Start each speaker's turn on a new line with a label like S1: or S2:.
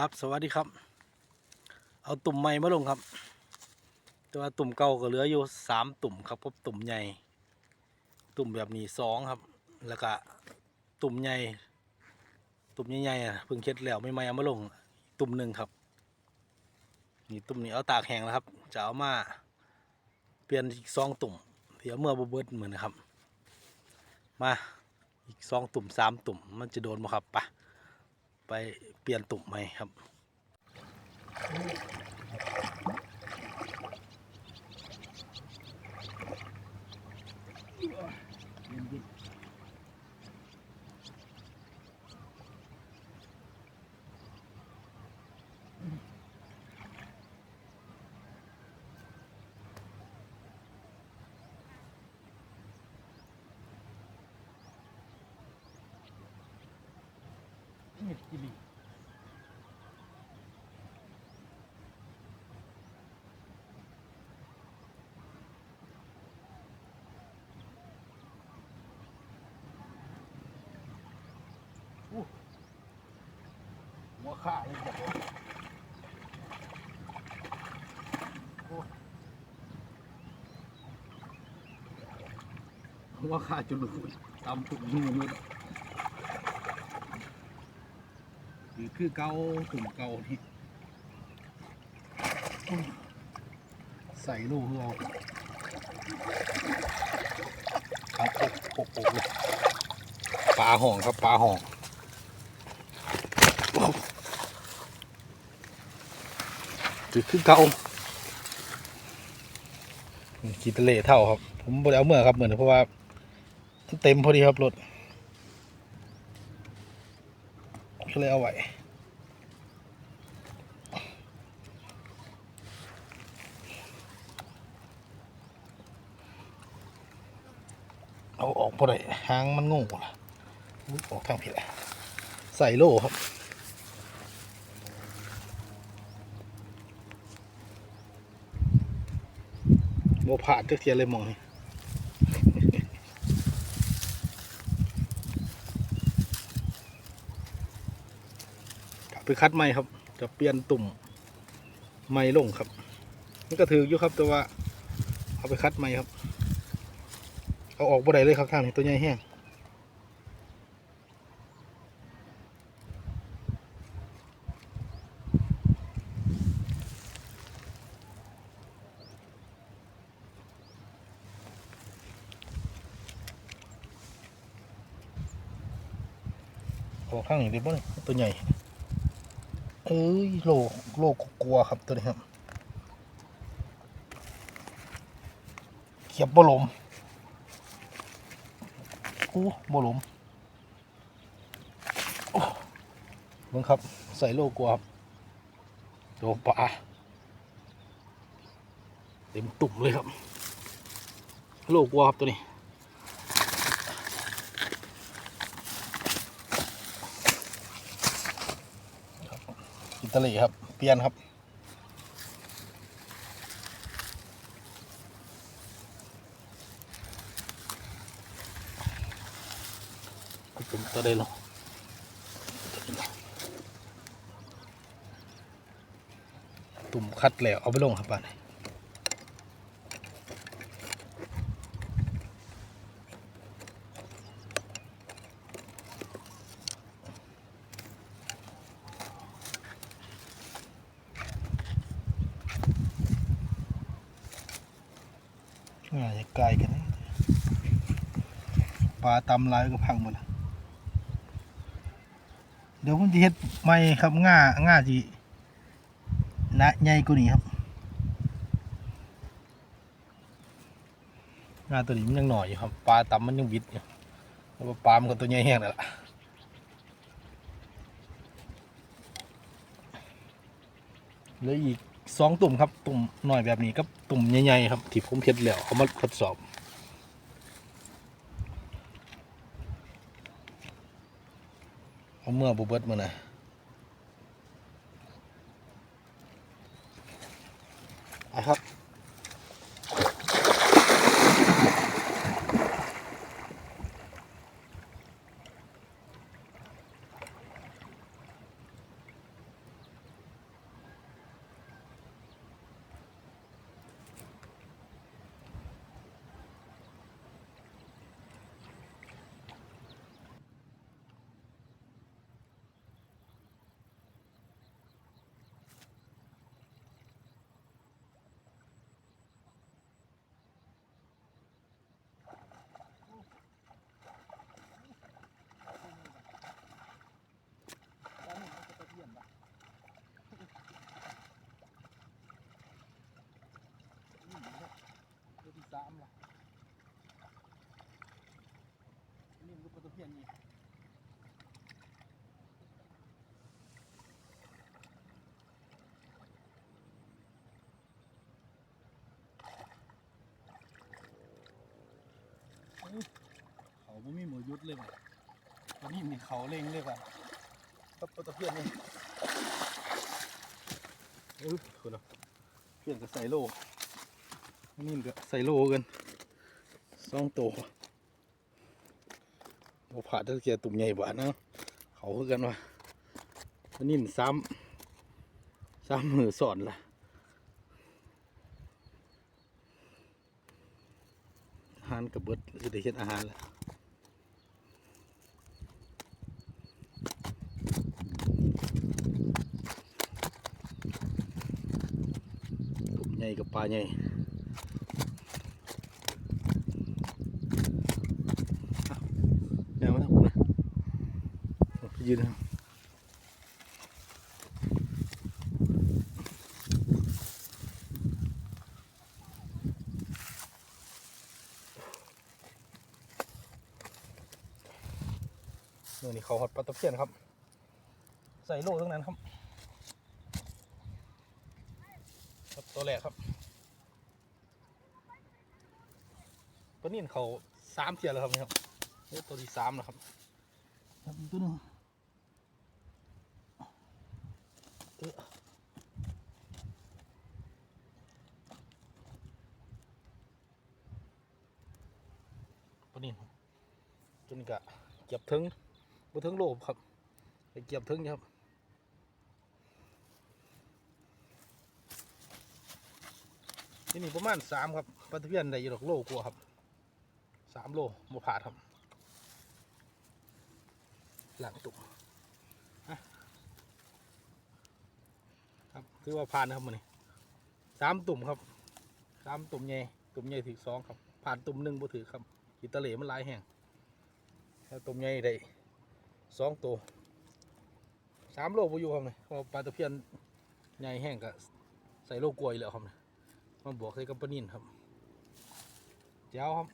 S1: ครับสวัสดีครับ เอาตุ่มใหม่มาลงครับต่ว่าตุ่มเก่าก็เหลืออยู่สามตุ่มครับกับตุ่มใหญ่ ตุ่มแบบนี้สองครับ แล้วก็ตุ่มใหญ่ ตุ่มใหญ่ๆอะเพิ่งเช็ดแล้วไม่ไม่เอามาลง ตุ่มหนึ่งครับ นี่ตุ่มนี้เอาตากแห้งแล้วครับจะเอามาเปลี่ยนอีกสองตุ่มที่เอาเมื่อบเบิดเหมือนนะครับ มาอีกสองตุ่มสามตุ่มมันจะโดนไหมครับไปะ ไปเปลี่ยนตุ่มใหม่ครับ หัวขาเลยจ้ะหัวขาจุลุยตำตุ่มนูมื ดนี่คือเกาตุ่มเกาที่ใส่ลูกเราครับโอ้โหปลาห่องครับปลาห่องจุดขึ้นเก่าขีดทะเลเท่าครับ ผมบไดเอาเมื่อครับเหมือนเพราะว่าเต็มพอดีครับรถก็เลยเอาไว้ เอาออกพอดีหางมันงูล่ะออกทางผิดลยใส่โล่ครับโมผ่านจักเทียเลยมองนี่กลับไปคัดใหม่ครับ จะเปลี่ยนตุ่มใหม่ลงครับ มันก็ถืออยู่ครับแต่ว่า เอาไปคัดใหม่ครับ เอาออกบ่ได้เลยครับทางนี้ตัวใหญ่แห้งออกข้างนี้ได้บ่เนี่ยตัวใหญ่เอ้ยโลโลกลัวครับตัวนี้ครับเขียบบ่ลม โอ้บ่หลมโอ้เบิ่งครับ ใส่โลกัวครับโดปลาเต็มตุ่มเลยครับ โลกัวครับตัวนี้อิตาลีครับ เปลี่ยนครับ ผมตัวได้ลงตุ่มคัดแล้วเอาไปลงครับป้าไหนง่ายจะไกลกันนะปลาตำลายก็พังหมดแล้ว เดี๋ยวผมจะเฮ็ดใหม่ครับง่าง่าจีนะใหญ่กว่านี้ครับง่าตัวนี้มันยังหน่อยอยู่ครับปลาตำมันยังบิดอยู่เพราะว่าปลามันก็ตัวใหญ่แห้งนั่นแหละเหลืออีกสองตุ่มครับตุ่มหน่อยแบบนี้กับตุ่มใหญ่ๆครับที่ผมเฮ็ดแล้วเอามาทดสอบ เมื่อบุเบิดมานะไปครับ สามละ นี่มันก็ตะเพียนนี่เขาไม่มีหมูยุดเลยว่ะตอนนี้มีเขาเล็งเลยว่ะครับตะเพียนนี่เออคุณเนาะเพียนกับใส่โลอันนี่มันก็ใส่โลกันสองตัว โอผ่าตะเกียตุ่มใหญ่บาดเนาะเขาคือกันว่ะอันนี้มันซ้ำซ้ำมือสอนละอาหารกับเบิดจะได้เห็นอาหารละตุ่มใหญ่กับปลาใหญ่อ้าวแนวมาทางผมนะผมไป ยืนนะเมื่เขาหดปลาตะเพียนครับ ใส่โล่ทั้งนั้นครับครับตัวแรกครับตัวนี้เขาสามเทียแล้วครับนี่ครับตัวที่สามแล้วครับ ตัวนึงเอ๊ะ ตัวนี้ครับตัวนี้ก็เก็บถึงบ่ถึงโลครับไปเก็บถึงครับที่นี่ประมาณสามครับปลาตะเพียนได้อยู่ดอกโลกว่าครับสามโลบ่ผ่าดครับหลังตุกอะ คือว่าผ่านนะครับมันนี่สามตุ่มครับสามตุ่มใหญ่ตุ่มใหญ่ถือสองครับ ผ่านตุ่มหนึ่งบ่ถือครับกีตะเหลมันหลายแห้งแล้วตุ่มใหญ่ได้สองตัวสามโลบ่อยู่ครับเนี่เพราะปลาตะเพียนใหญ่แห้งก็ใส่โลกลวยแล้วครับนี่มาบวกใส่กับปนินครับเจ้าครับ